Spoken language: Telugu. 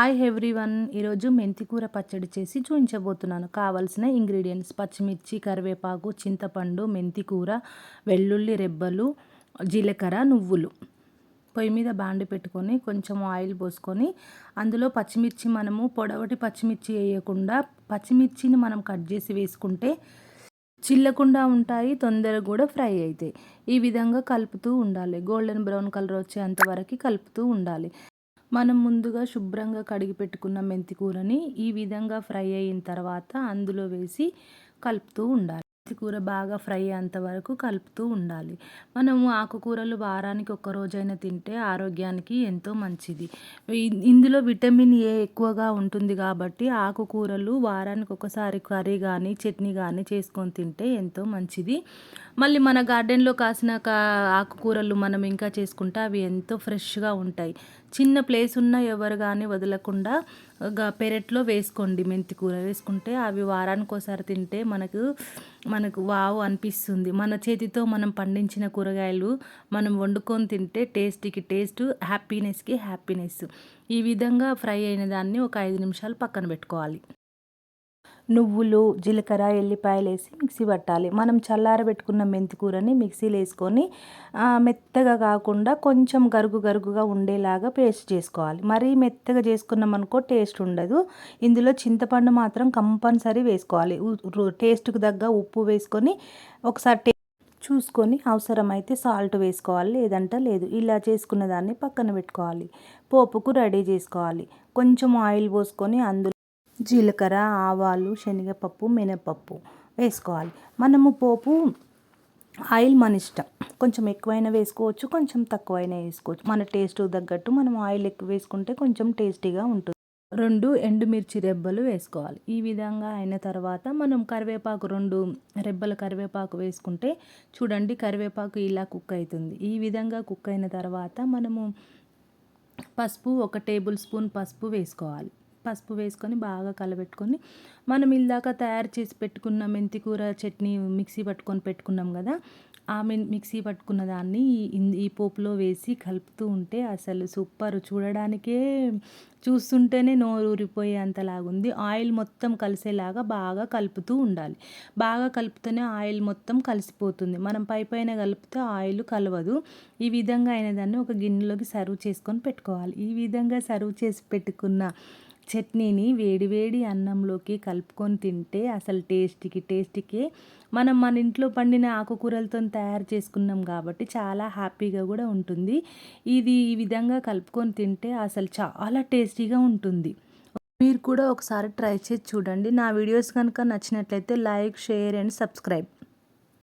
హాయ్ ఎవ్రీవన్ ఈరోజు మెంతికూర పచ్చడి చేసి చూపించబోతున్నాను కావలసిన ఇంగ్రీడియంట్స్ పచ్చిమిర్చి కరివేపాకు చింతపండు మెంతికూర వెల్లుల్లి రెబ్బలు జీలకర్ర నువ్వులు. పొయ్యి మీద బాండి పెట్టుకొని కొంచెం ఆయిల్ పోసుకొని అందులో పచ్చిమిర్చి మనము పొడవటి పచ్చిమిర్చి వేయకుండా పచ్చిమిర్చిని మనం కట్ చేసి వేసుకుంటే చిల్లకుండా ఉంటాయి తొందరగా కూడా ఫ్రై అవుతాయి. ఈ విధంగా కలుపుతూ ఉండాలి. గోల్డెన్ బ్రౌన్ కలర్ వచ్చేంత వరకు కలుపుతూ ఉండాలి. మనం ముందుగా శుభ్రంగా కడిగి పెట్టుకున్న మెంతి కూరని ఈ విధంగా ఫ్రై అయిన తర్వాత అందులో వేసి కలుపుతూ ఉండాలి. కూర బాగా ఫ్రై అయ్యేంత వరకు కలుపుతూ ఉండాలి. మనము ఆకుకూరలు వారానికి ఒక్కరోజైనా తింటే ఆరోగ్యానికి ఎంతో మంచిది. ఇందులో విటమిన్ ఏ ఎక్కువగా ఉంటుంది కాబట్టి ఆకుకూరలు వారానికి ఒకసారి కర్రీ కానీ చట్నీ కానీ చేసుకొని తింటే ఎంతో మంచిది. మళ్ళీ మన గార్డెన్లో కాసిన ఆకుకూరలు మనం ఇంకా చేసుకుంటే అవి ఎంతో ఫ్రెష్గా ఉంటాయి. చిన్న ప్లేస్ ఉన్న ఎవరు కానీ వదలకుండా పెరట్లో వేసుకోండి మెంతి కూర. వేసుకుంటే అవి వారానికి ఒకసారి తింటే మనకు మనకు వావ్ అనిపిస్తుంది. మన చేతితో మనం పండించిన కూరగాయలు మనం వండుకొని తింటే టేస్ట్కి టేస్ట్ హ్యాపీనెస్కి హ్యాపీనెస్ ఈ విధంగా ఫ్రై అయిన దాన్ని ఒక ఐదు నిమిషాలు పక్కన పెట్టుకోవాలి. నువ్వులు జీలకర్ర ఎల్లిపాయలు వేసి మిక్సీ పట్టాలి. మనం చల్లారబెట్టుకున్న మెంతికూరని మిక్సీలో వేసుకొని మెత్తగా కాకుండా కొంచెం గరుగు గరుగుగా ఉండేలాగా పేస్ట్ చేసుకోవాలి. మరీ మెత్తగా చేసుకున్నాం అనుకో టేస్ట్ ఉండదు. ఇందులో చింతపండు మాత్రం కంపల్సరీ వేసుకోవాలి. టేస్ట్కి తగ్గ ఉప్పు వేసుకొని ఒకసారి చూసుకొని అవసరమైతే సాల్ట్ వేసుకోవాలి లేదంటే లేదు. ఇలా చేసుకున్న దాన్ని పక్కన పెట్టుకోవాలి. పోపుకు రెడీ చేసుకోవాలి. కొంచెం ఆయిల్ పోసుకొని అందులో జీలకర్ర ఆవాలు శనగపప్పు మినపప్పు వేసుకోవాలి. మనము పోపు ఆయిల్ మన ఇష్టం. కొంచెం ఎక్కువైనా వేసుకోవచ్చు కొంచెం తక్కువైనా వేసుకోవచ్చు. మన టేస్ట్ తగ్గట్టు మనం ఆయిల్ ఎక్కువ వేసుకుంటే కొంచెం టేస్టీగా ఉంటుంది. రెండు ఎండుమిర్చి రెబ్బలు వేసుకోవాలి. ఈ విధంగా అయిన తర్వాత మనం కరివేపాకు రెండు రెబ్బల కరివేపాకు వేసుకుంటే చూడండి కరివేపాకు ఇలా కుక్ అవుతుంది. ఈ విధంగా కుక్ అయిన తర్వాత మనము పసుపు ఒక టేబుల్ స్పూన్ పసుపు వేసుకోవాలి. పసుపు వేసుకొని బాగా కలబెట్టుకొని మనం ఇందాక తయారు చేసి పెట్టుకున్న మెంతి కూర చట్నీ మిక్సీ పట్టుకొని పెట్టుకున్నాం కదా ఆ మిక్సీ పట్టుకున్న దాన్ని ఈ పోపులో వేసి కలుపుతూ ఉంటే అసలు సూపర్. చూడడానికే చూస్తుంటేనే నోరు ఊరిపోయే అంతలాగుంది ఆయిల్ మొత్తం కలిసేలాగా బాగా కలుపుతూ ఉండాలి. బాగా కలుపుతూనే ఆయిల్ మొత్తం కలిసిపోతుంది. మనం పై పైన కలిపితే ఆయిల్ కలవదు. ఈ విధంగా అయిన దాన్ని ఒక గిన్నెలోకి సర్వ్ చేసుకొని పెట్టుకోవాలి. ఈ విధంగా సర్వ్ చేసి పెట్టుకున్న చట్నీని వేడివేడి అన్నంలోకి కలుపుకొని తింటే అసలు టేస్ట్కి టేస్ట్కి మనం మన ఇంట్లో పండిన ఆకుకూరలతో తయారు చేసుకున్నాం కాబట్టి చాలా హ్యాపీగా కూడా ఉంటుంది. ఇది ఈ విధంగా కలుపుకొని తింటే అసలు చాలా టేస్టీగా ఉంటుంది. మీరు కూడా ఒకసారి ట్రై చేసి చూడండి. నా వీడియోస్ కనుక నచ్చినట్లయితే లైక్ షేర్ అండ్ సబ్స్క్రైబ్.